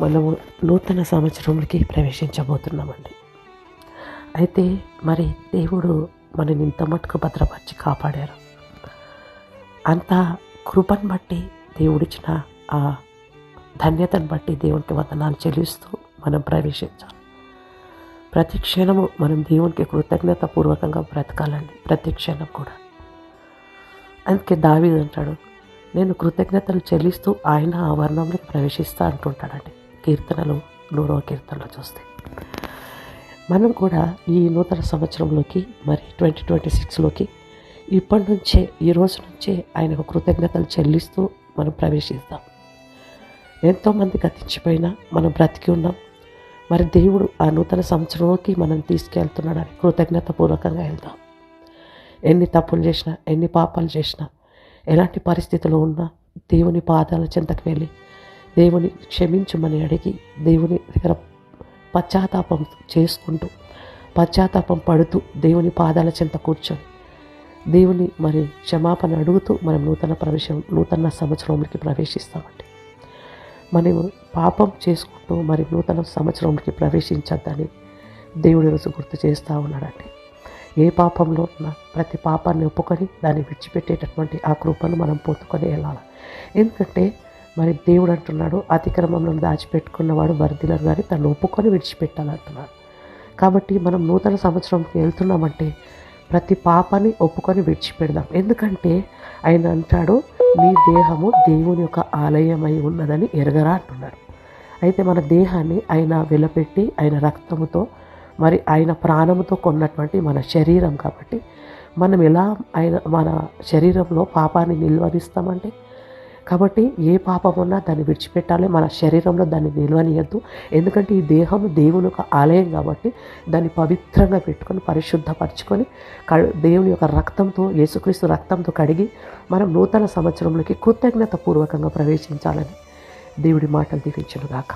మనము నూతన సంవత్సరంలోకి ప్రవేశించబోతున్నామండి. అయితే మరి దేవుడు మనని ఇంత మటుకు భద్రపరిచి కాపాడారు. అంత కృపను బట్టి దేవుడిచ్చిన ఆ ధన్యతను బట్టి దేవునికి వందనాలు చెల్లిస్తూ మనం ప్రవేశించాలి. ప్రతి క్షణము మనం దేవునికి కృతజ్ఞత పూర్వకంగా బ్రతకాలండి ప్రతి క్షణం కూడా. అందుకే దావీదు అంటాడు నేను కృతజ్ఞతలు చెల్లిస్తూ ఆయన ఆ వర్ణంలోకి ప్రవేశిస్తా అంటుంటాడండి. కీర్తనలు నూరవ కీర్తనలు చూస్తే. మనం కూడా ఈ నూతన సంవత్సరంలోకి మరి ట్వంటీ ట్వంటీ సిక్స్లోకి ఇప్పటి నుంచే ఈ రోజు నుంచే ఆయనకు కృతజ్ఞతలు చెల్లిస్తూ మనం ప్రవేశిస్తాం. ఎంతోమంది గతించిపోయినా మనం బ్రతికి ఉన్నాం. మరి దేవుడు ఆ నూతన సంవత్సరంలోకి మనం తీసుకెళ్తున్నాడని కృతజ్ఞత పూర్వకంగా వెళ్దాం. ఎన్ని తప్పులు చేసినా ఎన్ని పాపాలు చేసినా ఎలాంటి పరిస్థితులు ఉన్నా దేవుని పాదాల చెంతకు వెళ్ళి దేవుని క్షమించమని అడిగి దేవుని దగ్గర పశ్చాత్తాపం చేసుకుంటూ పశ్చాత్తాపం పడుతూ దేవుని పాదాల చెంత కూర్చొని దేవుని మరి క్షమాపణ అడుగుతూ మనం నూతన ప్రవేశం నూతన సంవత్సరంలోకి ప్రవేశిస్తామండి. మనం పాపం చేసుకుంటూ మరి నూతన సంవత్సరంలోకి ప్రవేశించద్దని దేవుడు ఈరోజు గుర్తు చేస్తూ ఉన్నాడండి. ఏ పాపంలో ఉన్న ప్రతి పాపాన్ని ఒప్పుకొని దాన్ని విడిచిపెట్టేటటువంటి ఆ కృపను మనం పోతుకొని వెళ్ళాలి. ఎందుకంటే మరి దేవుడు అంటున్నాడు అతిక్రమంలో దాచిపెట్టుకున్నవాడు వర్ధిలను కానీ తను ఒప్పుకొని విడిచిపెట్టాలంటున్నాడు. కాబట్టి మనం నూతన సంవత్సరంకి వెళ్తున్నామంటే ప్రతి పాపాన్ని ఒప్పుకొని విడిచిపెడదాం. ఎందుకంటే ఆయన అంటాడు మీ దేహము దేవుని యొక్క ఆలయమై ఉన్నదని ఎరగరా అంటున్నాడు. అయితే మన దేహాన్ని ఆయన వెలపెట్టి ఆయన రక్తముతో మరి ఆయన ప్రాణముతో కొన్నటువంటి మన శరీరం కాబట్టి మనం ఎలా ఆయన మన శరీరంలో పాపాన్ని నిల్వరిస్తామంటే కాబట్టి ఏ పాపం ఉన్నా దాన్ని విడిచిపెట్టాలి. మన శరీరంలో దాన్ని నిల్వనియద్దు. ఎందుకంటే ఈ దేహం దేవుని యొక్క ఆలయం కాబట్టి దాన్ని పవిత్రంగా పెట్టుకొని పరిశుద్ధపరచుకొని దేవుని యొక్క రక్తంతో యేసుక్రీస్తు రక్తంతో కడిగి మనం నూతన సంవత్సరంలోకి కృతజ్ఞత పూర్వకంగా ప్రవేశించాలని దేవుడి మాటలు దీవించునుగాక.